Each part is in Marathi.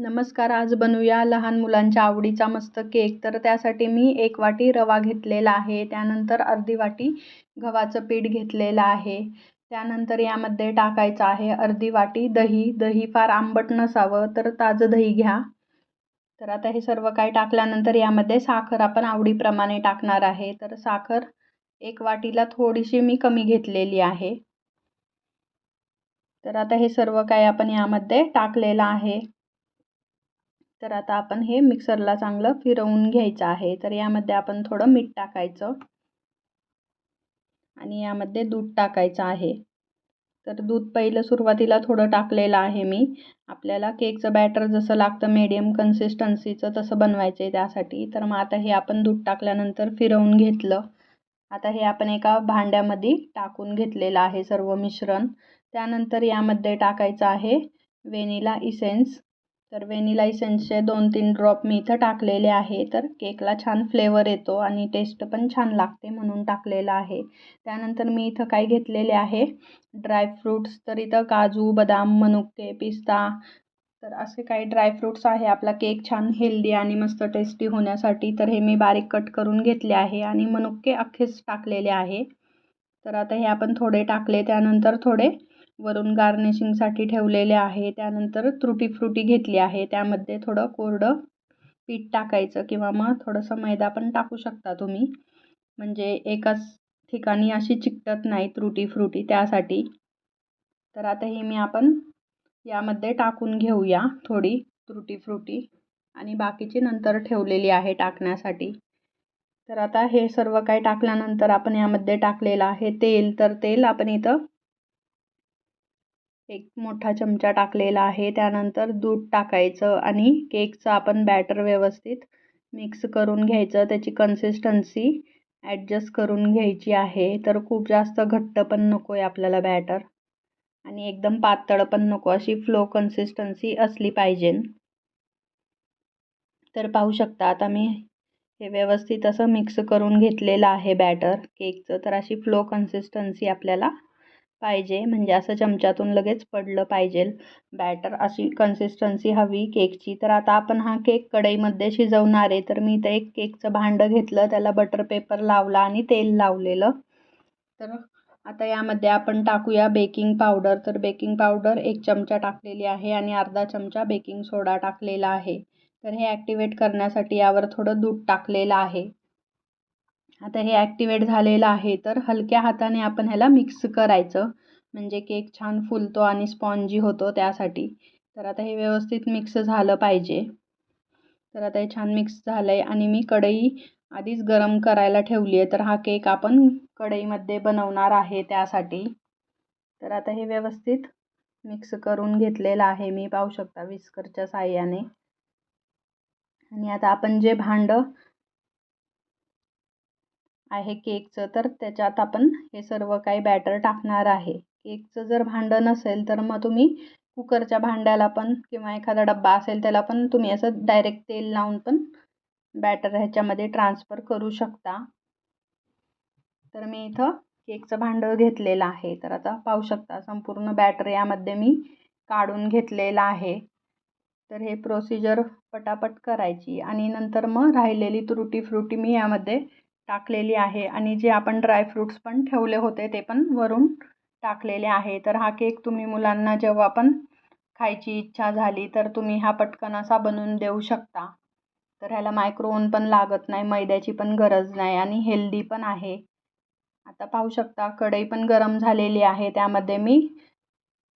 नमस्कार आज बनवूया लहान मुलांच्या आवडीचा मस्त केक. तर त्यासाठी मी एक वाटी रवा घेतलेला आहे. त्यानंतर अर्धी वाटी गव्हाचं पीठ घेतलेलं आहे. त्यानंतर यामध्ये टाकायचं आहे अर्धी वाटी दही. दही फार आंबट नसावं तर ताजं दही घ्या. तर आता हे सर्व काही टाकल्यानंतर यामध्ये साखर आपण आवडीप्रमाणे टाकणार आहे. तर साखर एक वाटीला थोडीशी मी कमी घेतलेली आहे. तर आता हे सर्व काही आपण यामध्ये टाकलेलं आहे. तर आता आपण हे मिक्सरला चांगलं फिरवून घ्यायचं आहे. तर यामध्ये आपण थोडं मीठ टाकायचं आणि यामध्ये दूध टाकायचं आहे. तर दूध पहिलं सुरुवातीला थोडं टाकलेलं आहे मी. आपल्याला केकचं बॅटर जसं लागतं मीडियम कन्सिस्टन्सीचं तसं बनवायचं आहे त्यासाठी. तर मग आता हे आपण दूध टाकल्यानंतर फिरवून घेतलं. आता हे आपण एका भांड्यामध्ये टाकून घेतलेलं आहे सर्व मिश्रण. त्यानंतर यामध्ये टाकायचं आहे वेनिला इसेन्स. तर व्हेनिला इसेन्सचे दोन तीन ड्रॉप मी इथं टाकलेले आहे. तर केकला छान फ्लेवर येतो आणि टेस्ट पण छान लागते म्हणून टाकलेलं आहे. त्यानंतर मी इथं काय घेतलेले आहे? ड्रायफ्रूट्स तर इथं काजू बदाम मनुके पिस्ता. तर असे काही ड्रायफ्रूट्स आहे. आपला केक छान हेल्दी आणि मस्त टेस्टी होण्यासाठी तर हे मी बारीक कट करून घेतले आहे आणि मनुके अख्खेच टाकलेले आहे. तर आता हे आपण थोडे टाकले त्यानंतर थोडे वरून गार्निशिंगसाठी ठेवलेले आहे. त्यानंतर त्रुटी फ्रुटी घेतली आहे. त्यामध्ये थोडं कोरडं पीठ टाकायचं किंवा मग थोडंसं मैदा पण टाकू शकता तुम्ही. म्हणजे एकाच ठिकाणी अशी चिकटत नाही त्रुटी फ्रुटी त्यासाठी. तर आता ही मी आपण यामध्ये टाकून घेऊया थोडी त्रुटी फ्रुटी आणि बाकीची नंतर ठेवलेली आहे टाकण्यासाठी. तर आता हे सर्व काही टाकल्यानंतर आपण यामध्ये टाकलेलं आहे तेल. तर तेल आपण इथं एक मोठा चमचा टाकलेला आहे. त्यानंतर दूध टाकायचं आणि केकचं आपण बॅटर व्यवस्थित मिक्स करून घ्यायचं. त्याची कन्सिस्टन्सी ॲडजस्ट करून घ्यायची आहे. तर खूप जास्त घट्ट पण नको आहे आपल्याला बॅटर आणि एकदम पातळ पण नको. अशी फ्लो कन्सिस्टन्सी असली पाहिजे. तर पाहू शकता आता मी हे व्यवस्थित असं मिक्स करून घेतलेलं आहे बॅटर केकचं. तर अशी फ्लो कन्सिस्टन्सी आपल्याला पाहिजे. म्हणजे असं चमच्यातून लगेच पडलं पाहिजे. बॅटर अशी कन्सिस्टन्सी हवी केकची तर आता आपण हा केक कढईमध्ये शिजवणार आहे. तर मी इथं एक केकचं भांडं घेतलं. त्याला बटर पेपर लावला आणि तेल लावलेलं. तर आता यामध्ये आपण टाकूया बेकिंग पावडर तर बेकिंग पावडर एक चमचा टाकलेली आहे आणि अर्धा चमचा बेकिंग सोडा टाकलेला आहे. तर हे ॲक्टिवेट करण्यासाठी यावर थोडं दूध टाकलेलं आहे. आता हे ॲक्टिवेट झालेलं आहे तर हलक्या हाताने आपण ह्याला मिक्स करायचं. म्हणजे केक छान फुलतो आणि स्पॉन्जी होतो त्यासाठी. तर आता हे व्यवस्थित मिक्स झालं पाहिजे. तर आता हे छान मिक्स झालं आहे आणि मी कढई आधीच गरम करायला ठेवली आहे. तर हा केक आपण कढईमध्ये बनवणार आहे त्यासाठी. तर आता हे व्यवस्थित मिक्स करून घेतलेलं आहे मी. पाहू शकता विस्करच्या साह्याने. आणि आता आपण जे भांडं आहे केकचं तर त्याच्यात आपण हे सर्व काही बॅटर टाकणार आहे. केकचं जर भांडं नसेल तर मग तुम्ही कुकरच्या भांड्याला पण किंवा एखादा डब्बा असेल त्याला पण तुम्ही असं डायरेक्ट तेल लावून पण बॅटर ह्याच्यामध्ये ट्रान्सफर करू शकता. तर मी इथं केकचं भांडं घेतलेलं आहे. तर आता पाहू शकता संपूर्ण बॅटर यामध्ये मी काढून घेतलेलं आहे. तर हे प्रोसिजर पटापट करायची आणि नंतर मग राहिलेली त्रुटी फ्रुटी मी यामध्ये टाकलेली आहे आणि जे आपण ड्रायफ्रूट्स पण ठेवले होते ते पण वरून टाकलेले आहे. तर हा केक तुम्ही मुलांना जेव्हा पण खायची इच्छा झाली तर तुम्ही हा पटकन असा बनवून देऊ शकता. तर ह्याला मायक्रोओन पण लागत नाही मैद्याची पण गरज नाही आणि हेल्दी पण आहे. आता पाहू शकता कढई पण गरम झालेली आहे. त्यामध्ये मी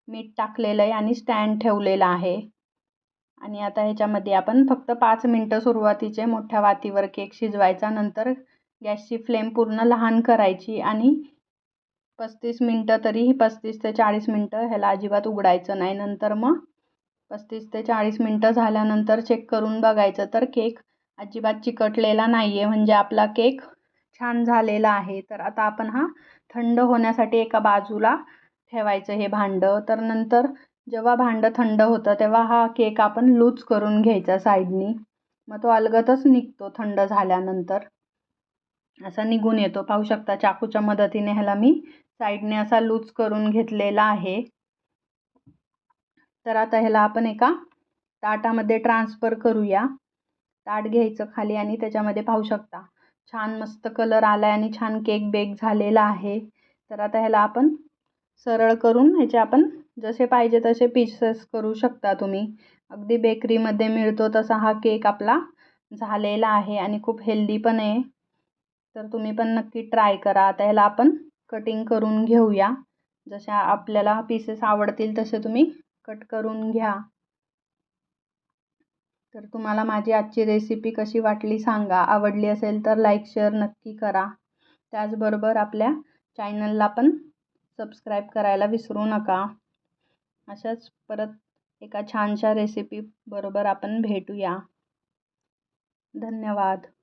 मीठ टाकलेलं आहे आणि स्टँड ठेवलेलं आहे. आणि आता ह्याच्यामध्ये आपण फक्त पाच मिनटं सुरुवातीचे मोठ्या वातीवर केक शिजवायचा. नंतर गॅसची फ्लेम पूर्ण लहान करायची आणि पस्तीस मिनटं तरी पस्तीस ते चाळीस मिनटं ह्याला अजिबात उघडायचं नाही. नंतर मग पस्तीस ते चाळीस मिनटं झाल्यानंतर चेक करून बघायचं. तर केक अजिबात चिकटलेला नाही आहे म्हणजे आपला केक छान झालेला आहे. तर आता आपण हा थंड होण्यासाठी एका बाजूला ठेवायचं हे भांडं. तर नंतर जेव्हा भांडं थंड होतं तेव्हा हा केक आपण लूज करून घ्यायचा साईडनी मग तो अलगतच निघतो थंड झाल्यानंतर. असा निघून येतो. पाहू शकता चाकूच्या मदतीने ह्याला मी साईडने असा लूज करून घेतलेला आहे. तर आता ह्याला आपण एका ताटामध्ये ट्रान्सफर करूया. ताट घ्यायचं खाली आणि त्याच्यामध्ये पाहू शकता. छान मस्त कलर आला आहे आणि छान केक बेक झालेला आहे. तर आता ह्याला आपण सरळ करून ह्याचे आपण जसे पाहिजे तसे पीसेस करू शकता तुम्ही. अगदी बेकरीमध्ये मिळतो तसा हा केक आपला झालेला आहे आणि खूप हेल्दी पण आहे. तर तुम्ही पण नक्की ट्राय करा. आता ह्याला आपण कटिंग करून घेऊया. जशा आपल्याला पीसेस आवडतील तसे तुम्ही कट करून घ्या. तर तुम्हाला माझी आजची रेसिपी कशी वाटली सांगा. आवडली असेल तर लाईक शेअर नक्की करा. त्याचबरोबर आपल्या चॅनलला पण सबस्क्राईब करायला विसरू नका. अशाच परत एका छानशा रेसिपी बरोबर आपण भेटूया. धन्यवाद.